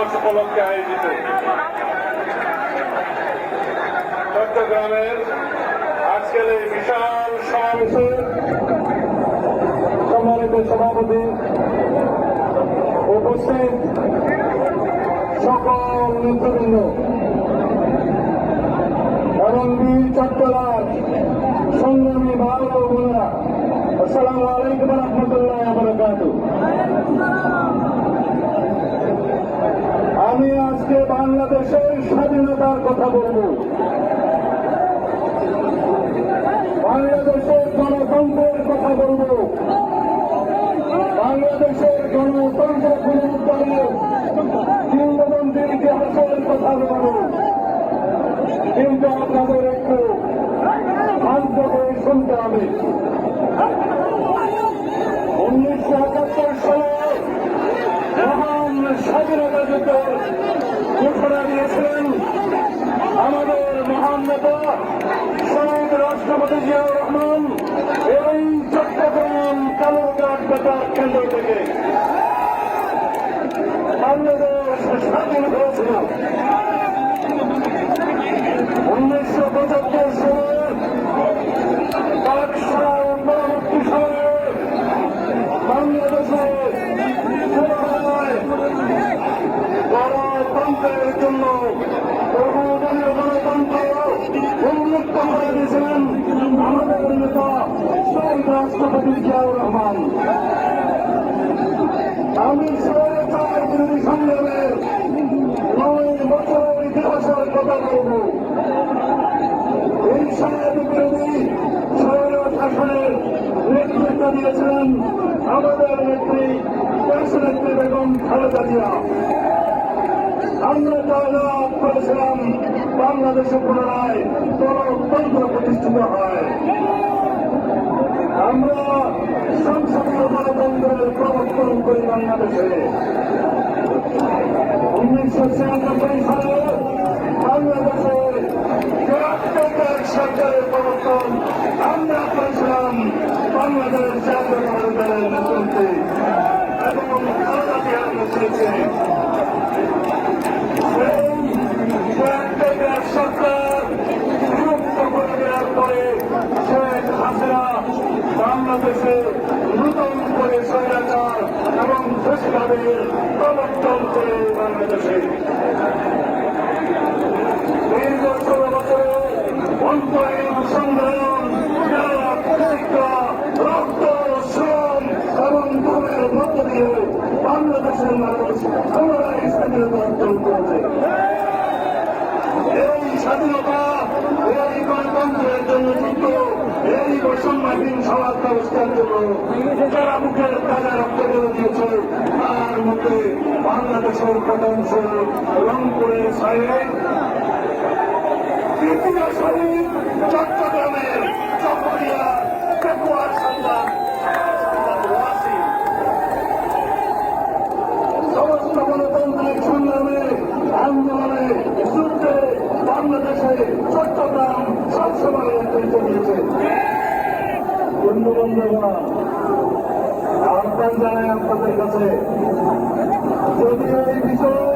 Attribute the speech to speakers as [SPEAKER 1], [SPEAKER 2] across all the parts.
[SPEAKER 1] দিবস উপলক্ষে আয়োজিত। চট্টগ্রামের আজকের এই বিশাল সমাবেশে সম্মানিত সভাপতি উপস্থিত সকল নেতৃবৃন্দ। এবং বীর চট্টগ্রাম সংগ্রামী ভারত বোনেরা, আসসালামু আলাইকুম রহমতুল্লাহ বরকাত আমি আজকে বাংলাদেশের স্বাধীনতার কথা বলব। বাংলাদেশের গণতন্ত্রের কথা বলব। বাংলাদেশের গণতন্ত্র পুনরুদ্ধারের কিংবদন্তির ইতিহাসের কথা বলব। কিন্তু আপনাদের একটু শান্ত হয়ে শুনতে হবে। উনিশশো একাত্তর সালে মহান স্বাধীনতা যুদ্ধের ঘোষণা দিয়েছিলেন আমাদের মহান নেতা শহীদ রাষ্ট্রপতি জিয়াউর রহমান এবং চট্টগ্রাম কালুরঘাট বেতার কেন্দ্র থেকে বাংলাদেশ স্বাধীন হয়েছিল উনিশশো পঁচাত্তর সালে পাকশালা পরবর্তী সময়ে বাংলাদেশে শুরু হয় গণতন্ত্রের জন্য বহুদলীয় গণতন্ত্র করে দিয়েছিলেন আমাদের নেতা শহীদ রাষ্ট্রপতি জিয়াউর রহমান। আমি স্বৈরাচার বিরোধী সংগ্রামের নয় বছরের ইতিহাসের কথা বলব। এই সমাজ বিরোধী স্বৈর শাসনের নেতৃত্ব দিয়েছিলেন আমাদের নেত্রী দেশনেত্রী বেগম খালেদা জিয়া। আমরা জয়লাভ করেছিলাম বাংলাদেশে পুনরায় গণতন্ত্র প্রতিষ্ঠিত হয়। আমরা সংসদীয় গণতন্ত্রের প্রবর্তন করি বাংলাদেশে। উনিশশো ছিয়ানব্বই সালে বাংলাদেশে সরকারের প্রবর্তন। আমরা করেছিলাম বাংলাদেশ জাতীয় দলের নেতৃত্বে এবং খালেদা জিয়ার নেতৃত্বে কেয়ারটেকার সরকার বিলুপ্ত করে দেওয়ার পরে শেখ হাসিনা বাংলাদেশে নূতন করে স্বৈরাচার এবং দেশভাবের প্রবর্তন করে বাংলাদেশে দীর্ঘ ষোলো বছরে বাংলাদেশের মানুষ পুনরায় স্বাধীনতা অর্জন করেছে এই স্বাধীনতা এই গণতন্ত্রের জন্য যুদ্ধ এই বৈষম্যহীন সমাজ ব্যবস্থার জন্য যারা মুখের তাজা রক্ত করে দিয়েছে তার মধ্যে বাংলাদেশের প্রধানশ রংপুরের সাহেব ত্রিপুরা শহীদ চট্টগ্রামের চকরিয়া পেকুয়ার সন্তান ওয়াসিম সমস্ত গণতান্ত্রিক সংগ্রামে আন্দোলনে যুদ্ধে বাংলাদেশে চট্টগ্রাম সবসময় নেতৃত্ব দিয়েছে বন্ধু বন্ধুগণ আহ্বান জানাই আপনাদের কাছে। যদি এই বিষয়ে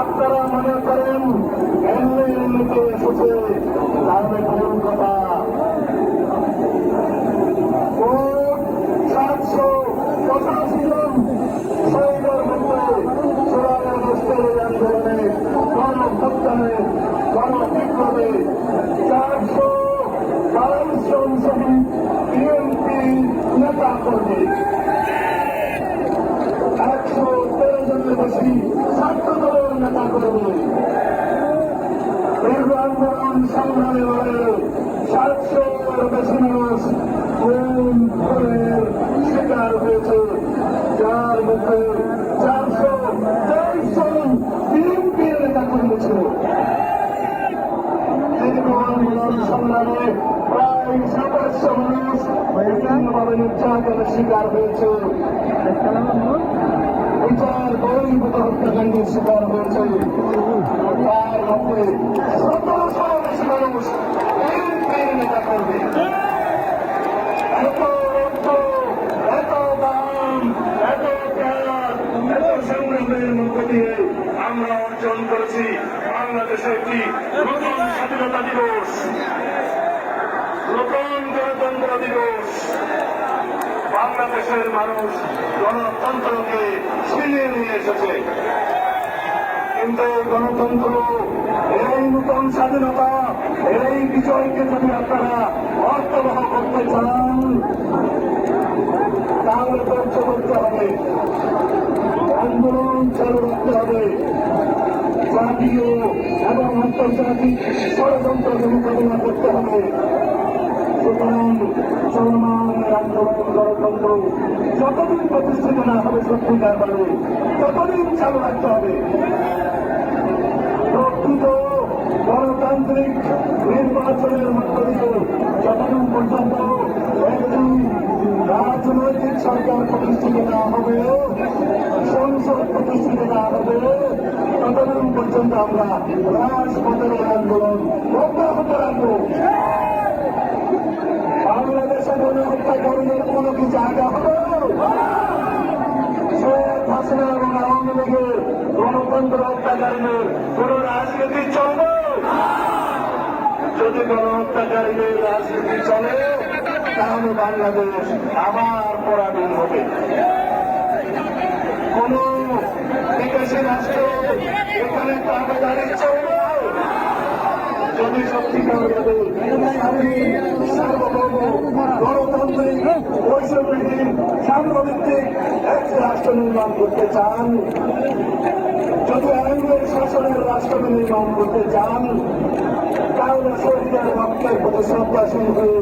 [SPEAKER 1] আপনারা মনে করেন এমনি এমনিতে এসেছে তাহলে ভুল কথা সাতশো পঁচাশি জন শহীদের মধ্যে চূড়ান্ত গোষ্ঠীর আন্দোলনে গণহত্যানে গণবিপ্লবে চারশো বাইশ জন শহীদ বিএনপি নেতা কর্মী একশো তেরো জনের বেশি ছাত্র দলের নেতা কর্মী দীর্ঘ আন্দোলন সংগ্রামে লড়ে সাতশো বেশি মানুষ খুন খুনের শিকার হয়েছে যার মধ্যে চারশো তেইশ জন বিএনপির নেতা কর্মী ছিল সংগ্রামে প্রায় সাতাশশো মানুষ বিভিন্নভাবে নির্যাতনের শিকার হয়েছে বিচার বহির্ভূত হত্যাকাণ্ডের শিকার হয়েছে। তার মধ্যে সতেরোশো বেশি মানুষ বিএনপির নেতা করবে। এত রক্ত, এত দিবস। বাংলাদেশের মানুষ গণতন্ত্রকে ছিনিয়ে নিয়ে এসেছে। কিন্তু গণতন্ত্র, এই নতুন স্বাধীনতা, এই বিজয়কে যদি আপনারা অর্থবহ করতে চান, তাহলে ধৈর্য করতে হবে। আন্দোলন চালু রাখতে হবে। জাতীয় এবং আন্তর্জাতিক ষড়যন্ত্রকে মোকাবিলা করতে হবে। সুতরাং চলমান যতদিন প্রতিষ্ঠিত না হবে সত্যিকার মানে ততদিন চালু রাখতে হবে প্রকৃত গণতান্ত্রিক নির্বাচনের মধ্য দিয়ে যতদিন পর্যন্ত রাজনৈতিক সরকার প্রতিষ্ঠিত না হবে। সংসদ প্রতিষ্ঠিত না হবে ততদিন পর্যন্ত আমরা রাজপথের আন্দোলন অব্যাহত রাখব বাংলাদেশে গণহত্যাকারীদের কোনো কি জায়গা হবে? আওয়ামী লীগের গণতন্ত্র হত্যাকারীদের কোন রাজনীতি চলবে? যদি গণহত্যাকারীদের রাজনীতি চলে, তাহলে বাংলাদেশ আবার পরাধীন হবে। কোন বিদেশি রাষ্ট্র এখানে তাবেদারি চলবে যদি সত্যিকারভাবে স্বাধীন, সার্বভৌম রাষ্ট্র নির্মাণ করতে চান। যদি আইনের শাসনের রাষ্ট্র নির্মাণ করতে চান, তাহলে শরীরের রক্তের প্রতি হয়ে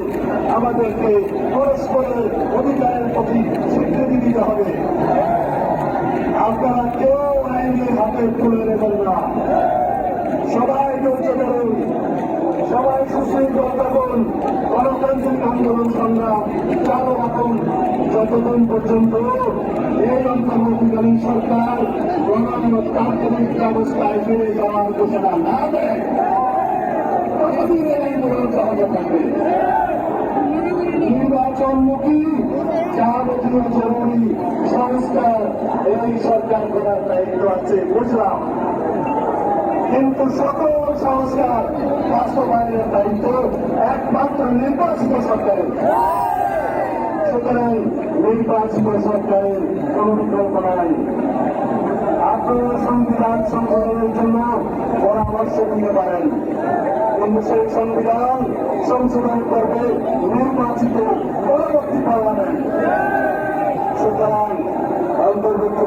[SPEAKER 1] আমাদেরকে পরস্পরের অধিকারের প্রতি স্বীকৃতি দিতে হবে। আপনারা কেউ আইনের হাতে তুলে নেবেন না। সবাই সবাই সুশৃঙ্খল গণতান্ত্রিক আন্দোলন সংগ্রাম চালু রাখুন। যতদিন পর্যন্ত এই অন্তর্বর্তীকালীন সরকার গণতান্ত্রিক ব্যবস্থায় ফিরে যাওয়ার ঘোষণা না দেয়, ততদিন এই আন্দোলন সংস্কার এই সরকার করার দায়িত্ব আছে, বুঝলাম। কিন্তু সকল সংস্কার বাস্তবায়নের দায়িত্ব একমাত্র নির্বাচিত সরকারের। সুতরাং নির্বাচিত সরকারের কোন বিকল্প নাই আপনারা সংবিধান সংশোধনের জন্য পরামর্শ দিতে পারেন। কিন্তু সেই সংবিধান সংশোধন করবে নির্বাচিত পরবর্তী পার্লামেন্ট সুতরাং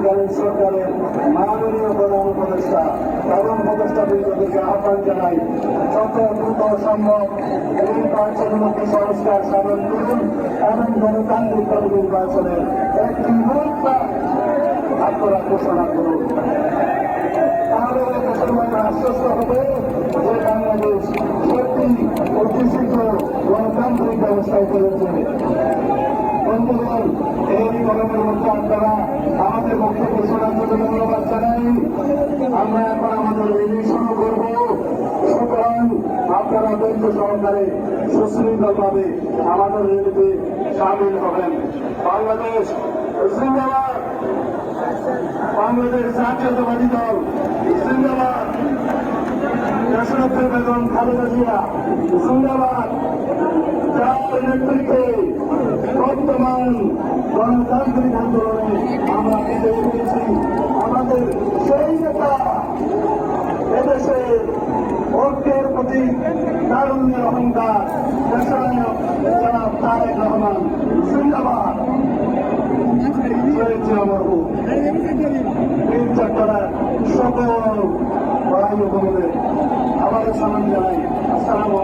[SPEAKER 1] অন্তর্বর্তীকালীন সরকারের মাননীয় প্রধান উপদেষ্টা প্রধান উপদেষ্টা বিরোধীকে আহ্বান জানাই, যত দ্রুত সম্ভব নির্বাচনমুখী সংস্কার সাধন করুন এবং গণতান্ত্রিক নির্বাচনের একটি রূপটা আপনারা ঘোষণা করুন। তাহলে মধ্যে আশ্বস্ত হবে যে বাংলাদেশ সত্যি শীঘ্র গণতান্ত্রিক ব্যবস্থায় চলেছে। বন্ধুগণ এই গরমের মধ্যে আপনারা আমাদের বক্তব্য শোনার জন্য ধন্যবাদ জানাই আমরা এখন আমাদের শুরু করব সুতরাং আপনারা ধৈর্য সহকারে সুশৃঙ্খলভাবে আমাদের রেলিতে সামিল হবেন বাংলাদেশ জিন্দাবাদ বাংলাদেশ জাতীয়তাবাদী দল জিন্দাবাদ বেগম খালেদা জিয়া জিন্দাবাদ যার নেতৃত্বে বর্তমান গণতান্ত্রিক আন্দোলনে আমরা বিজয় পেয়েছি আমাদের সেই নেতা এদেশের ঐক্যের প্রতি তারুণ্যের অহংকার দেশনায়ক জনাব তারেক রহমান জানাই। আসসালামু